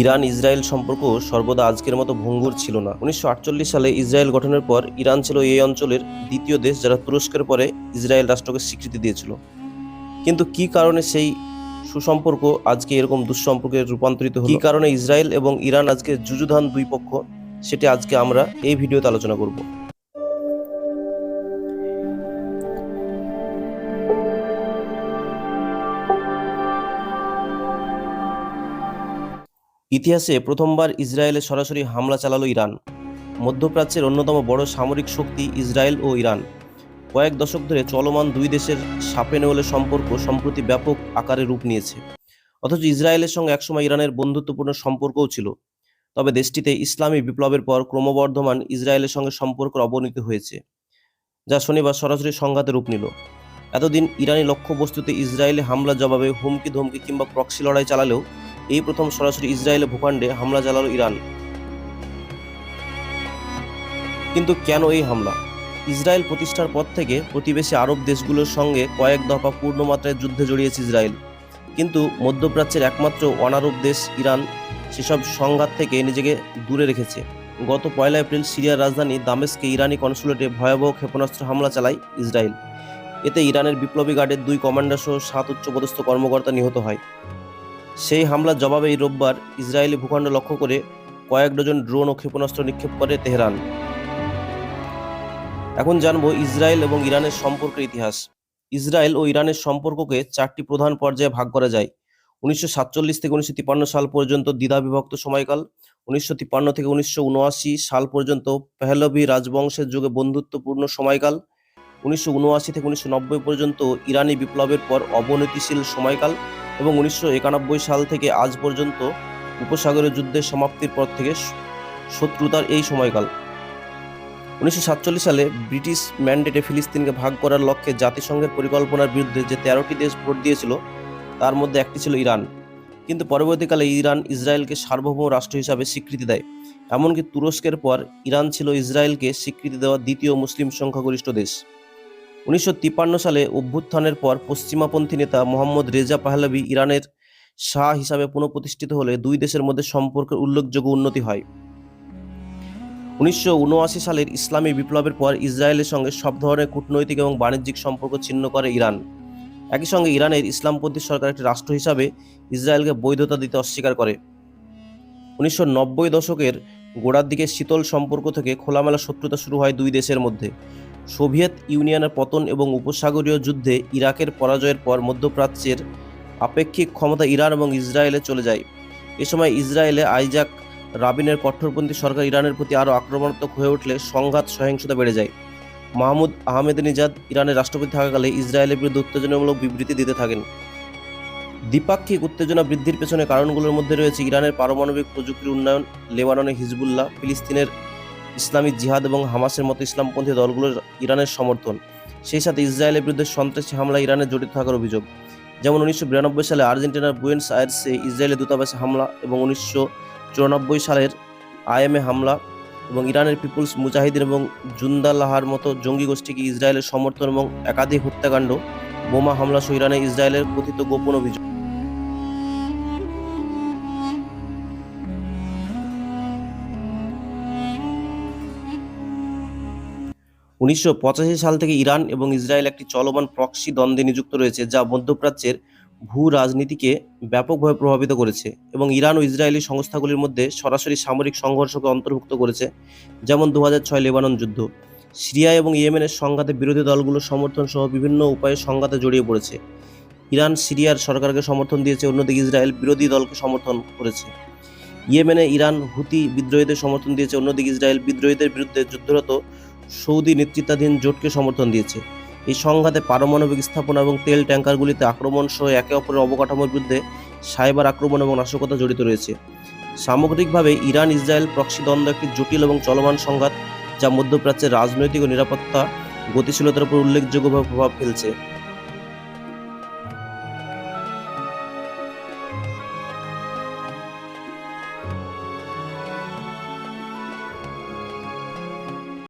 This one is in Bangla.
ইরান ইসরায়েল সম্পর্ক সর্বদা আজকের মতো ভঙ্গুর ছিল না। উনিশশো আটচল্লিশ সালে ইসরায়েল গঠনের পর ইরান ছিল এই অঞ্চলের দ্বিতীয় দেশ যারা তুরস্কের পরে ইসরায়েল রাষ্ট্রকে স্বীকৃতি দিয়েছিল। কিন্তু কি কারণে সেই সুসম্পর্ক আজকে এরকম দুঃসম্পর্কে রূপান্তরিত হলো? কি কারণে ইসরায়েল এবং ইরান আজকে যুযুধান দুই পক্ষ? সেটি আজকে আমরা এই ভিডিওতে আলোচনা করব। ইতিহাসে প্রথমবার ইসরায়েলে সরাসরি হামলা চালালো ইরান। মধ্যপ্রাচ্যের অন্যতম বড় সামরিক শক্তি ইসরায়েল ও ইরান। কয়েক দশক ধরে চলমান দুই দেশের সাপে নেওয়ালের সম্পর্ক সম্প্রতি ব্যাপক আকারে রূপ নিয়েছে। অথচ ইসরায়েলের সঙ্গে একসময় ইরানের বন্ধুত্বপূর্ণ সম্পর্কও ছিল। তবে দেশটিতে ইসলামী বিপ্লবের পর ক্রমবর্ধমান ইসরায়েলের সঙ্গে সম্পর্কের অবনতি হয়েছে, যা শনিবার সরাসরি সংঘাতে রূপ নিল। এতদিন ইরানি লক্ষ্যবস্তুতে ইসরায়েলে হামলা জবাবে হুমকি ধমকি কিংবা প্রক্সি লড়াই চালালেও এই প্রথম সরাসরি ইসরায়েলের ভূখণ্ডে হামলা চালালো ইরান। কিন্তু কেন এই হামলা? ইসরায়েল প্রতিষ্ঠার পর থেকে প্রতিবেশী আরব দেশগুলোর সঙ্গে কয়েক দফা পূর্ণমাত্রায় যুদ্ধে জড়িয়েছে ইসরায়েল। কিন্তু মধ্যপ্রাচ্যের একমাত্র অনারব দেশ ইরান সেসব সংঘাত থেকে নিজেকে দূরে রেখেছে। গত পয়লা এপ্রিল সিরিয়ার রাজধানী দামেস্কে ইরানি কনসুলেটে ভয়াবহ ক্ষেপণাস্ত্র হামলা চালায় ইসরায়েল। এতে ইরানের বিপ্লবী গার্ডের দুই কমান্ডার সহ সাত উচ্চপদস্থ কর্মকর্তা নিহত হয়। সেই হামলার জবাবে এই রোববার ইসরায়েলি ভূখণ্ড লক্ষ্য করে কয়েক ডজন ড্রোন ও ক্ষেপণাস্ত্র নিক্ষেপ করে তেহরান। এখন জানব ইসরায়েল এবং ইরানের সম্পর্কের ইতিহাস। ইসরায়েল ও ইরানের সম্পর্ককে চারটি প্রধান পর্যায়ে ভাগ করা যায়। উনিশশো সাতচল্লিশ থেকে উনিশশো তিপ্পান্ন সাল পর্যন্ত দ্বিধা বিভক্ত সময়কাল, উনিশশো তিপ্পান্ন থেকে উনিশশো উনআশি সাল পর্যন্ত পেহলভি রাজবংশের যুগে বন্ধুত্বপূর্ণ সময়কাল, উনিশশো উনআশি থেকে উনিশশো নব্বই পর্যন্ত ইরানি বিপ্লবের পর অবনতিশীল সময়কাল এবং উনিশশো একানব্বই সাল থেকে আজ পর্যন্ত উপসাগরীয় যুদ্ধের সমাপ্তির পর থেকে শত্রুতার এই সময়কাল। উনিশশো সাতচল্লিশ সালে ব্রিটিশ ম্যান্ডেটে ফিলিস্তিনকে ভাগ করার লক্ষ্যে জাতিসংঘের পরিকল্পনার বিরুদ্ধে যে তেরোটি দেশ ভোট দিয়েছিল, তার মধ্যে একটি ছিল ইরান। কিন্তু পরবর্তীকালে ইরান ইসরায়েলকে সার্বভৌম রাষ্ট্র হিসাবে স্বীকৃতি দেয়। এমনকি তুরস্কের পর ইরান ছিল ইসরায়েলকে স্বীকৃতি দেওয়া দ্বিতীয় মুসলিম সংখ্যাগরিষ্ঠ দেশ। উনিশশো তিপ্পান্ন সালে অভ্যুত্থানের পর পশ্চিমাপন্থী নেতা মোহাম্মদ রেজা পাহলাভি ইরানের শাহ হিসাবে পুনঃপ্রতিষ্ঠিত হলে দুই দেশের মধ্যে সম্পর্কের উল্লেখযোগ্য উন্নতি হয়। উনিশশো উনআশি সালের ইসলামী বিপ্লবের পর ইসরায়েলের সঙ্গে সব ধরনের কূটনৈতিক এবং বাণিজ্যিক সম্পর্ক ছিন্ন করে ইরান। একই সঙ্গে ইরানের ইসলামপন্থী সরকার একটি রাষ্ট্র হিসাবে ইসরায়েলকে বৈধতা দিতে অস্বীকার করে। উনিশশো নব্বই দশকের গোড়ার দিকে শীতল সম্পর্ক থেকে খোলামেলা শত্রুতা শুরু হয় দুই দেশের মধ্যে। সোভিয়েত ইউনিয়নের পতন এবং উপসাগরীয় যুদ্ধে ইরাকের পরাজয়ের পর মধ্যপ্রাচ্যের আপেক্ষিক ক্ষমতা ইরান এবং ইসরায়েলে চলে যায়। এ সময় ইসরায়েলে আইজাক রাবিনের কঠোরপন্থী সরকার ইরানের প্রতি আরও আক্রমণাত্মক হয়ে উঠলে সংঘাত সহিংসতা বেড়ে যায়। মাহমুদ আহমেদ নিজাদ ইরানের রাষ্ট্রপতি থাকাকালে ইসরায়েলের বিরুদ্ধে উত্তেজনামূলক বিবৃতি দিতে থাকেন। দ্বিপাক্ষিক উত্তেজনা বৃদ্ধির পেছনে কারণগুলোর মধ্যে রয়েছে ইরানের পারমাণবিক প্রযুক্তির উন্নয়ন, লেবাননে হিজবুল্লাহ, ফিলিস্তিনের ইসলামিক জিহাদ এবং হামাসের মতো ইসলামপন্থী দলগুলোর ইরানের সমর্থন। সেই সাথে ইসরায়েলের বিরুদ্ধে সন্ত্রাসী হামলা ইরানের জড়িত থাকার অভিযোগ। যেমন উনিশশো বিরানব্বই সালে আর্জেন্টিনার বুয়েন্স আয়ার্সে ইসরায়েলের দূতাবাসে হামলা এবং উনিশশো চুরানব্বই সালের আইএমএ হামলা এবং ইরানের পিপুলস মুজাহিদিন এবং জুন্দাল্লাহার মতো জঙ্গি গোষ্ঠীকে ইসরায়েলের সমর্থন এবং একাধিক হত্যাকাণ্ড, বোমা হামলা সহ ইরানে ইসরায়েলের কথিত গোপন অভিযোগ। উনিশশো পঁচাশি সাল থেকে ইরান এবং ইসরায়েল একটি চলমান প্রক্সি দ্বন্দ্বে নিযুক্ত রয়েছে, যা মধ্যপ্রাচ্যের ভূ রাজনীতিকে ব্যাপকভাবে প্রভাবিত করেছে এবং ইরান ও ইসরায়েলি সংস্থাগুলির মধ্যে সরাসরি সামরিক সংঘর্ষকে অন্তর্ভুক্ত করেছে, যেমন দু ছয় লেবানন যুদ্ধ। সিরিয়া এবং ইয়েমেনের সংঘাতে বিরোধী দলগুলোর সমর্থন সহ বিভিন্ন উপায়ে সংঘাতে জড়িয়ে পড়েছে। ইরান সিরিয়ার সরকারকে সমর্থন দিয়েছে, অন্যদিকে ইসরায়েল বিরোধী দলকে সমর্থন করেছে। ইয়েমেনে ইরান হুতি বিদ্রোহীদের সমর্থন দিয়েছে, অন্যদিকে ইসরায়েল বিদ্রোহীদের বিরুদ্ধে যুদ্ধরত সৌদি নেতৃত্বাধীন জোটকে সমর্থন দিয়েছে। এই সংঘাতে পারমাণবিক স্থাপনা এবং তেল ট্যাঙ্কারগুলিতে আক্রমণ সহ একে অপরের অবকাঠামোর বিরুদ্ধে সাইবার আক্রমণ এবং নাশকতা জড়িত রয়েছে। সামগ্রিকভাবে ইরান ইসরায়েল প্রক্সি দ্বন্দ্ব একটি জটিল এবং চলমান সংঘাত যা মধ্যপ্রাচ্যের রাজনৈতিক ও নিরাপত্তা গতিশীলতার উপর উল্লেখযোগ্যভাবে প্রভাব ফেলছে।